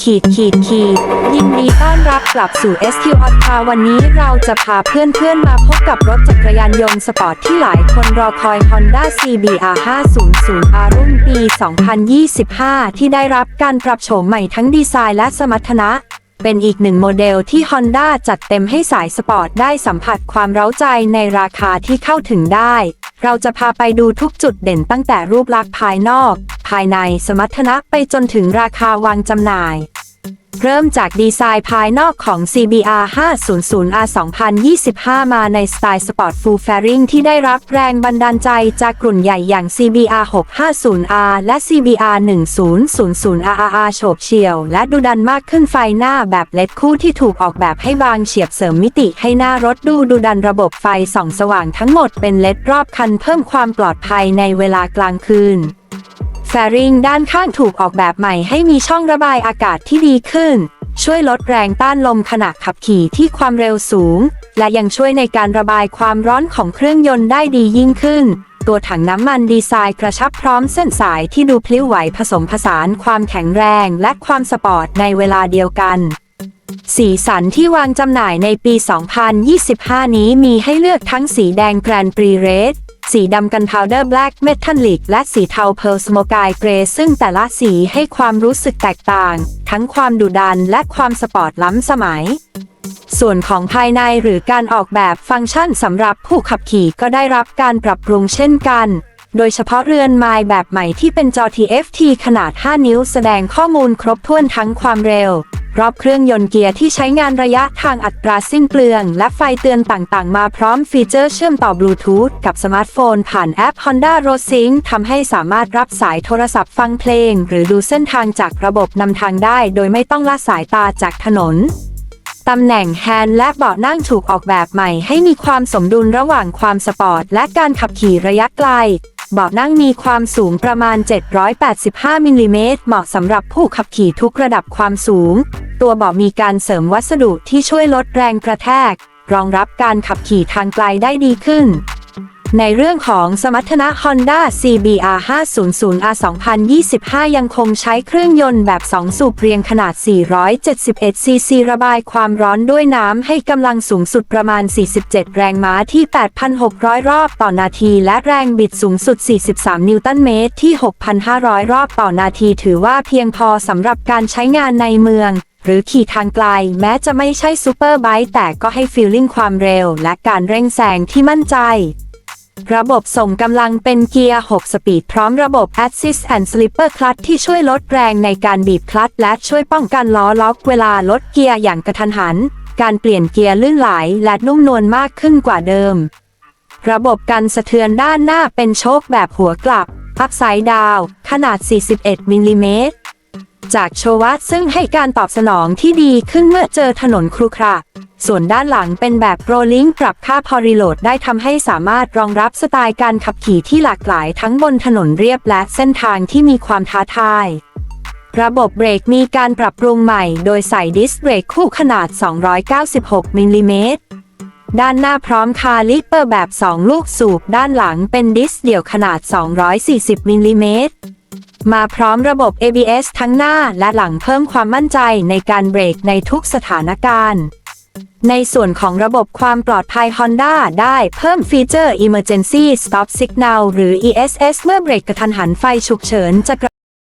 ขีดขีดขีดยินดีต้อนรับกลับสู่ SQ o t c a r วันนี้เราจะพาเพื่อนๆมาพบกับรถจักรยานยนต์สปอร์ตที่หลายคนรอคอย Honda CBR 500 R รุ่นปี 2025 ที่ได้รับการปรับโฉมใหม่ทั้งดีไซน์และสมรรถนะ เป็นอีกหนึ่งโมเดลที่ Honda จัดเต็มให้สายสปอร์ตได้สัมผัสความเร้าใจในราคาที่เข้าถึงได้ เราจะพาไปดูทุกจุดเด่นตั้งแต่รูปลักษณ์ภายนอก ภายในสมรรถนะไปจนถึงราคาวางจำหน่าย เริ่มจากดีไซน์ภายนอกของ CBR 500R 2025 มาในสไตล์สปอร์ตฟูลแฟริงที่ได้รับแรงบันดาลใจจากกลุ่นใหญ่อย่าง CBR 650R และ CBR 1000RRR โฉบเฉี่ยว และดูดันมากขึ้นไฟหน้าแบบเลดคู่ที่ถูกออกแบบให้บางเฉียบเสริมมิติให้หน้ารถดูดูดันระบบไฟส่องสว่างทั้งหมดเป็นเลดรอบคันเพิ่มความปลอดภัยในเวลากลางคืน แฟริงด้านข้างถูกออกแบบใหม่ให้มีช่องระบายอากาศที่ดีขึ้น ช่วยลดแรงต้านลมขณะขับขี่ที่ความเร็วสูง และยังช่วยในการระบายความร้อนของเครื่องยนต์ได้ดียิ่งขึ้น ตัวถังน้ำมันดีไซน์กระชับพร้อมเส้นสายที่ดูพลิ้วไหวผสมผสานความแข็งแรงและความสปอร์ตในเวลาเดียวกัน สีสันที่วางจำหน่ายในปี 2025 นี้มีให้เลือกทั้งสีแดงแกรนปรีเรด สีดำกันพาวเดอร์แบล็กเมทัลลิกและสีเทาเพลสโมกายเกรซึ่งแต่ละสีให้ความรู้สึกแตกต่าง ทั้งความดุดันและความสปอร์ตล้ำสมัย ส่วนของภายในหรือการออกแบบฟังก์ชันสำหรับผู้ขับขี่ก็ได้รับการปรับปรุงเช่นกัน โดยเฉพาะเรือนไม้แบบใหม่ที่เป็นจอ TFT ขนาด 5 นิ้วแสดงข้อมูลครบถ้วนทั้งความเร็ว รอบเครื่องยนต์เกียร์ที่ใช้งานระยะทางอัตราสิ้นเปลือง และไฟเตือนต่างๆ มาพร้อมฟีเจอร์เชื่อมต่อบลูทูธกับสมาร์ทโฟนผ่านแอป Honda Road Sync ทำให้สามารถรับสายโทรศัพท์ฟังเพลง หรือดูเส้นทางจากระบบนำทางได้ โดยไม่ต้องละสายตาจากถนนตำแหน่งแฮนด์และเบาะนั่งถูกออกแบบใหม่ให้มีความสมดุลระหว่างความสปอร์ตและการขับขี่ระยะไกล เบาะนั่งมีความสูงประมาณ 785 มิลลิเมตร เหมาะสำหรับผู้ขับขี่ทุกระดับความสูง ตัวเบาะมีการเสริมวัสดุที่ช่วยลดแรงกระแทก รองรับการขับขี่ทางไกลได้ดีขึ้น ในเรื่องของสมรรถนะ Honda CBR 500R 2025 ยังคงใช้เครื่องยนต์แบบ 2 สูบเรียงขนาด 471 ซีซีระบายความร้อนด้วยน้ำให้กำลังสูงสุดประมาณ 47 แรงม้าที่ 8,600 รอบต่อนาที และแรงบิดสูงสุด 43 นิวตันเมตรที่ 6,500 รอบต่อนาที ถือว่าเพียงพอสำหรับการใช้งานในเมืองหรือขี่ทางไกล แม้จะไม่ใช่ซูเปอร์ไบค์แต่ก็ให้ฟีลลิ่งความเร็ว และการเร่งแซงที่มั่นใจ ระบบส่งกำลังเป็นเกียร์ 6 สปีดพร้อมระบบ Assist and Slipper Clutch ที่ช่วยลดแรงในการบีบคลัตช์และช่วยป้องกันล้อล็อกเวลาลดเกียร์อย่างกระทันหัน การเปลี่ยนเกียร์ลื่นไหลและนุ่มนวลมากขึ้นกว่าเดิม ระบบกันสะเทือนด้านหน้าเป็นโชคแบบหัวกลับ Upside Down ขนาด 41 มิลลิเมตร จากโชวัตซึ่งให้การตอบสนองที่ดีขึ้นเมื่อเจอถนนครุขระ ส่วนด้านหลังเป็นแบบโรลลิงปรับค่าพอรีโหลดได้ทำให้สามารถรองรับสไตล์การขับขี่ที่หลากหลายทั้งบนถนนเรียบและเส้นทางที่มีความท้าทาย ระบบเบรกมีการปรับปรุงใหม่ โดยใส่ดิสเบรกคู่ขนาด 296 มิลลิเมตร ด้านหน้าพร้อมคาลิปเปอร์แบบ 2 ลูกสูบ ด้านหลังเป็นดิสเดี่ยวขนาด 240 มิลลิเมตรมาพร้อมระบบ ABS ทั้งหน้าและหลังเพิ่มความมั่นใจในการเบรกในทุกสถานการณ์ ในส่วนของระบบความปลอดภัย Honda ได้เพิ่มฟีเจอร์ Emergency Stop Signal หรือ ESS เมื่อเบรกกระทันหันไฟฉุกเฉินจะกระ